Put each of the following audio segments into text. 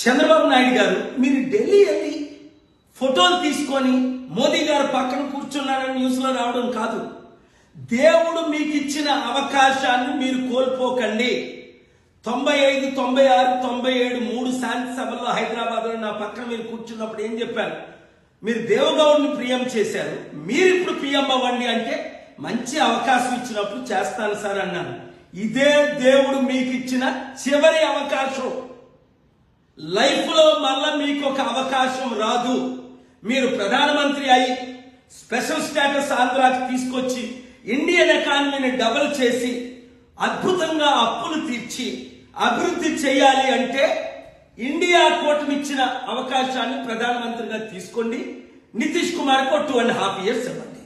చంద్రబాబు నాయుడు గారు మీరు ఢిల్లీ వెళ్ళి ఫోటోలు తీసుకొని మోదీ గారు పక్కన కూర్చున్నారని న్యూస్లో రావడం కాదు. దేవుడు మీకు ఇచ్చిన అవకాశాన్ని మీరు కోల్పోకండి. తొంభై ఐదు తొంభై ఆరు తొంభై ఏడు మూడు శాంతి సభల్లో హైదరాబాద్లో నా పక్కన మీరు కూర్చున్నప్పుడు ఏం చెప్పారు? మీరు దేవగౌడ్ని ప్రియం చేశారు. మీరు ఇప్పుడు ప్రియం అవ్వండి అంటే మంచి అవకాశం ఇచ్చినప్పుడు చేస్తాను సార్ అన్నాను. ఇదే దేవుడు మీకు ఇచ్చిన చివరి అవకాశం. లైఫ్లో మళ్ళా మీకు ఒక అవకాశం రాదు. మీరు ప్రధానమంత్రి అయి స్పెషల్ స్టేటస్ ఆంధ్రాకి తీసుకొచ్చి ఇండియన్ ఎకానమీని డబుల్ చేసి అద్భుతంగా అప్పులు తీర్చి అభివృద్ధి చేయాలి అంటే ఇండియా కూటమి ఇచ్చిన అవకాశాన్ని ప్రధానమంత్రిగా తీసుకోండి. నితీష్ కుమార్కి టూ అండ్ హాఫ్ ఇయర్స్ ఇవ్వండి.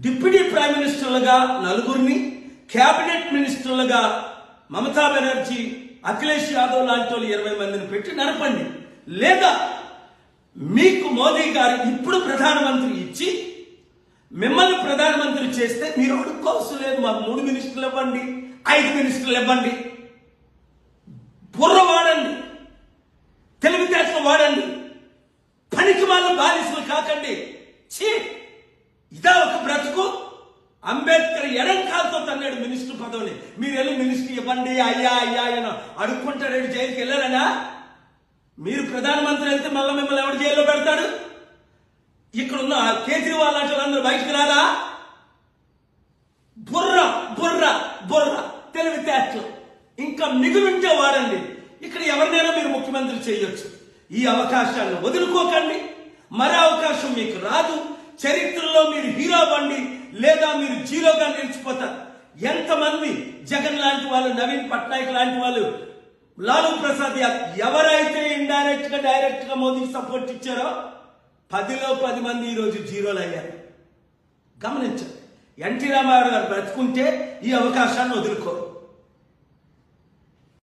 డిప్యూటీ ప్రైమ్ మినిస్టర్లుగా నలుగురిని కేబినెట్ మినిస్టర్లుగా మమతా బెనర్జీ అఖిలేష్ యాదవ్ లాంటి వాళ్ళు ఇరవై మందిని పెట్టి నడపండి. లేదా మీకు మోదీ గారు ఇప్పుడు ప్రధానమంత్రి ఇచ్చి మిమ్మల్ని ప్రధానమంత్రి చేస్తే మీరు అడుక్కోవచ్చు లేదు మాకు మూడు మినిస్టర్లు ఇవ్వండి ఐదు మినిస్టర్లు ఇవ్వండి. బుర్ర వాడండి తెలివితేటలు వాడండి పనికి వాళ్ళ బానిసలు కాకండి ఛీ ఇదా ఒక బ్రతుకు అంబేద్కర్ ఎడంకాలతో తన్నాడు మినిస్టర్ పదవిని. మీరు వెళ్ళి మినిస్టర్ ఇవ్వండి అయ్యా అయ్యా అని అడుక్కుంటాడు జైలుకి వెళ్ళారనా? మీరు ప్రధానమంత్రి వెళ్తే మళ్ళీ మిమ్మల్ని ఎవరు జైల్లో పెడతాడు? ఇక్కడున్న కేజ్రీవాల్ లాంటి వాళ్ళందరూ బయటికి రారా? బుర్ర బుర్ర బుర్ర. తెలివితేటలు ఇంకా మిగులుంటే వాడండి. ఇక్కడ ఎవరినైనా మీరు ముఖ్యమంత్రి చేయొచ్చు. ఈ అవకాశాన్ని వదులుకోకండి. మరో అవకాశం మీకు రాదు. చరిత్రలో మీరు హీరో బండి లేదా మీరు జీరోగా నిలిచిపోతారు ఎంతమంది జగన్ లాంటి వాళ్ళు నవీన్ పట్నాయక్ లాంటి వాళ్ళు లాలూ ప్రసాద్ యాదవ్ ఎవరైతే ఇండైరెక్ట్గా డైరెక్ట్గా మోదీకి సపోర్ట్ ఇచ్చారో పదిలో పది మంది ఈరోజు జీరోలు అయ్యారు. గమనించండి. ఎన్టీ రామారావు గారు బ్రతుకుంటే ఈ అవకాశాన్ని వదులుకోరు.